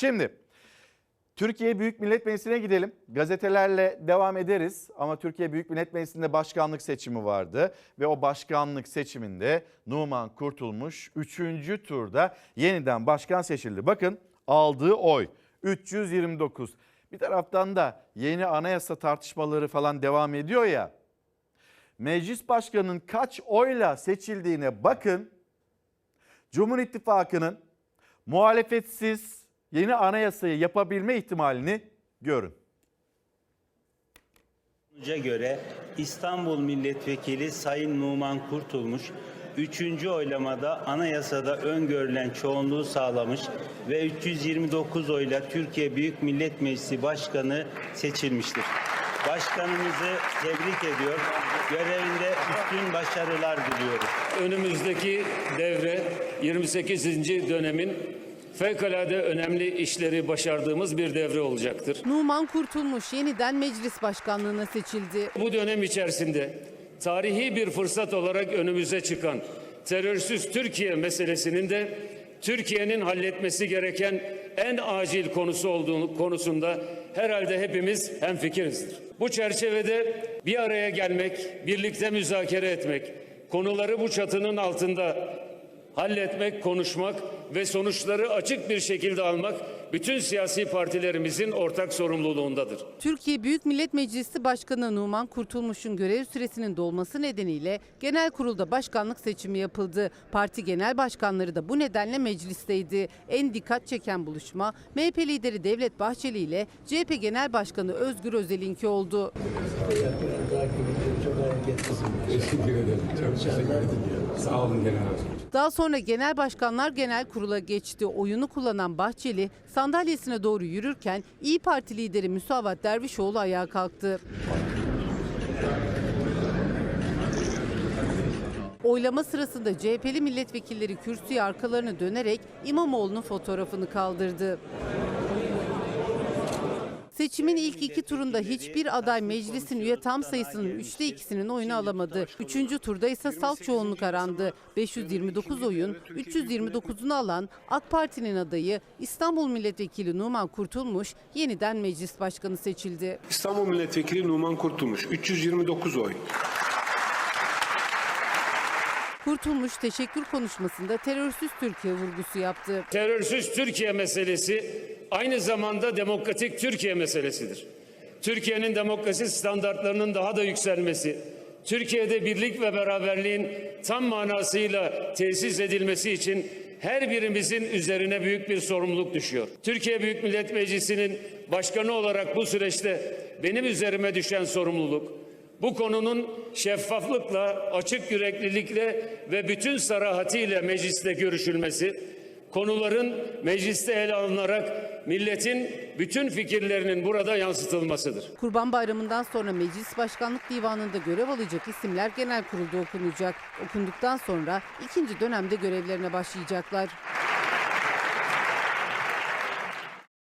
Şimdi Türkiye Büyük Millet Meclisi'ne gidelim. Gazetelerle devam ederiz ama Türkiye Büyük Millet Meclisi'nde başkanlık seçimi vardı ve o başkanlık seçiminde Numan Kurtulmuş 3. turda yeniden başkan seçildi. Bakın aldığı oy 329. Bir taraftan da yeni anayasa tartışmaları falan devam ediyor ya. Meclis başkanının kaç oyla seçildiğine bakın. Cumhur İttifakı'nın muhalefetsiz yeni anayasayı yapabilme ihtimalini görün. Sonuca göre İstanbul Milletvekili Sayın Numan Kurtulmuş 3. oylamada anayasada öngörülen çoğunluğu sağlamış ve 329 oyla Türkiye Büyük Millet Meclisi Başkanı seçilmiştir. Başkanımızı tebrik ediyor. Görevinde üstün başarılar diliyoruz. önümüzdeki devre 28. dönemin fevkalade önemli işleri başardığımız bir devre olacaktır. Numan Kurtulmuş yeniden meclis başkanlığına seçildi. Bu dönem içerisinde tarihi bir fırsat olarak önümüze çıkan terörsüz Türkiye meselesinin de Türkiye'nin halletmesi gereken en acil konusu olduğu konusunda herhalde hepimiz hemfikirizdir. Bu çerçevede bir araya gelmek, birlikte müzakere etmek, konuları bu çatının altında halletmek, konuşmak ve sonuçları açık bir şekilde almak bütün siyasi partilerimizin ortak sorumluluğundadır. Türkiye Büyük Millet Meclisi Başkanı Numan Kurtulmuş'un görev süresinin dolması nedeniyle genel kurulda başkanlık seçimi yapıldı. Parti genel başkanları da bu nedenle meclisteydi. En dikkat çeken buluşma MHP lideri Devlet Bahçeli ile CHP Genel Başkanı Özgür Özel'inki oldu. Teşekkür ederim. Çok teşekkür ederim. Sağ olun genel başkanım. Daha sonra Genel Başkanlar Genel Kurul'a geçti. Oyunu kullanan Bahçeli sandalyesine doğru yürürken İyi Parti lideri Müsavat Dervişoğlu ayağa kalktı. Oylama sırasında CHP'li milletvekilleri kürsüye arkalarını dönerek İmamoğlu'nun fotoğrafını kaldırdı. Seçimin ilk iki turunda hiçbir aday meclisin üye tam sayısının üçte ikisinin oyunu alamadı. Üçüncü turda ise salt çoğunluk arandı. 529 oyun 329'unu alan AK Parti'nin adayı İstanbul Milletvekili Numan Kurtulmuş yeniden meclis başkanı seçildi. İstanbul Milletvekili Numan Kurtulmuş 329 oy. Kurtulmuş teşekkür konuşmasında terörsüz Türkiye vurgusu yaptı. Terörsüz Türkiye meselesi aynı zamanda demokratik Türkiye meselesidir. Türkiye'nin demokrasi standartlarının daha da yükselmesi, Türkiye'de birlik ve beraberliğin tam manasıyla tesis edilmesi için her birimizin üzerine büyük bir sorumluluk düşüyor. Türkiye Büyük Millet Meclisi'nin başkanı olarak bu süreçte benim üzerime düşen sorumluluk, bu konunun şeffaflıkla, açık yüreklilikle ve bütün sarahatiyle mecliste görüşülmesi, konuların mecliste ele alınarak milletin bütün fikirlerinin burada yansıtılmasıdır. Kurban Bayramı'ndan sonra Meclis Başkanlık Divanı'nda görev alacak isimler genel kurulda okunacak. Okunduktan sonra ikinci dönemde görevlerine başlayacaklar.